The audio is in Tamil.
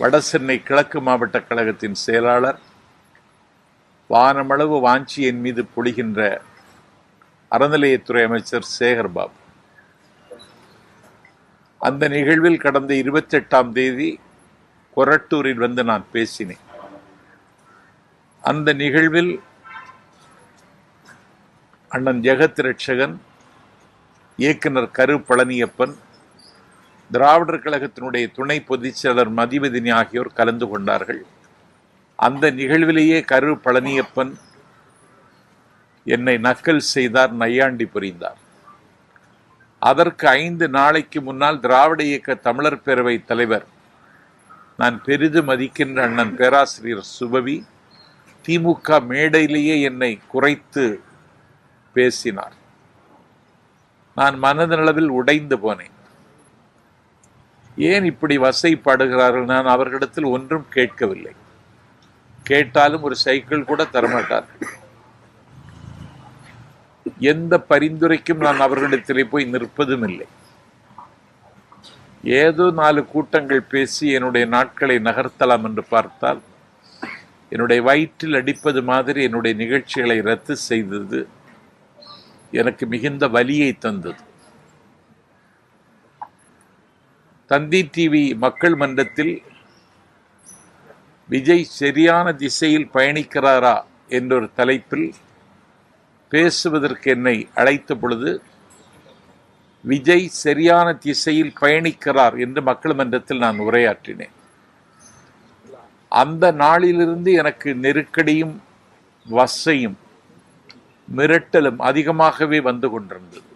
வடசென்னை கிழக்கு மாவட்ட கழகத்தின் செயலாளர். வானமளவு வாஞ்சியின் மீது பொழிகின்ற அறநிலையத்துறை அமைச்சர் சேகர்பாபு. அந்த நிகழ்வில் கடந்த இருபத்தெட்டாம் தேதி கொரட்டூரில் வந்து நான் பேசினேன். அந்த நிகழ்வில் அண்ணன் ஜெகத் ரட்சகன் இயக்குனர் கரு பழனியப்பன் திராவிடர் கழகத்தினுடைய துணை பொதுச் செயலர் மதிவதினி ஆகியோர் கலந்து கொண்டார்கள். அந்த நிகழ்விலேயே கரு பழனியப்பன் என்னை நக்கல் செய்தார் நையாண்டி புரிந்தார். அதற்கு ஐந்து நாளைக்கு முன்னால் திராவிட இயக்க தமிழர் பேரவை தலைவர் நான் பெரிதும் மதிக்கின்ற அண்ணன் பேராசிரியர் சுபவி திமுக மேடையிலேயே என்னை குறைத்து பேசினார். நான் மனதளவில் உடைந்து போனேன். ஏன் இப்படி வசைப்படுகிறார்கள் நான் அவர்களிடத்தில் ஒன்றும் கேட்கவில்லை. கேட்டாலும் ஒரு சைக்கிள் கூட தரமாட்டார்கள் எந்த பரிந்துரைக்கும் நான் அவர்களிடத்திலே போய் நிற்பதும் இல்லை ஏதோ நாலு கூட்டங்கள் பேசி என்னுடைய நாட்களை நகர்த்தலாம் என்று பார்த்தால் என்னுடைய வயிற்றில் அடிப்பது மாதிரி என்னுடைய நிகழ்ச்சிகளை ரத்து செய்தது எனக்கு மிகுந்த வலியை தந்தது. தந்தி டிவி மக்கள் மன்றத்தில் விஜய் சரியான திசையில் பயணிக்கிறாரா என்றொரு தலைப்பில் பேசுவதற்கு என்னை அழைத்த பொழுது விஜய் சரியான திசையில் பயணிக்கிறார் என்று மக்கள் மன்றத்தில் நான் உரையாற்றினேன். அந்த நாளிலிருந்து எனக்கு நெருக்கடியும் வசையும் மிரட்டலும் அதிகமாகவே வந்து கொண்டிருந்தது.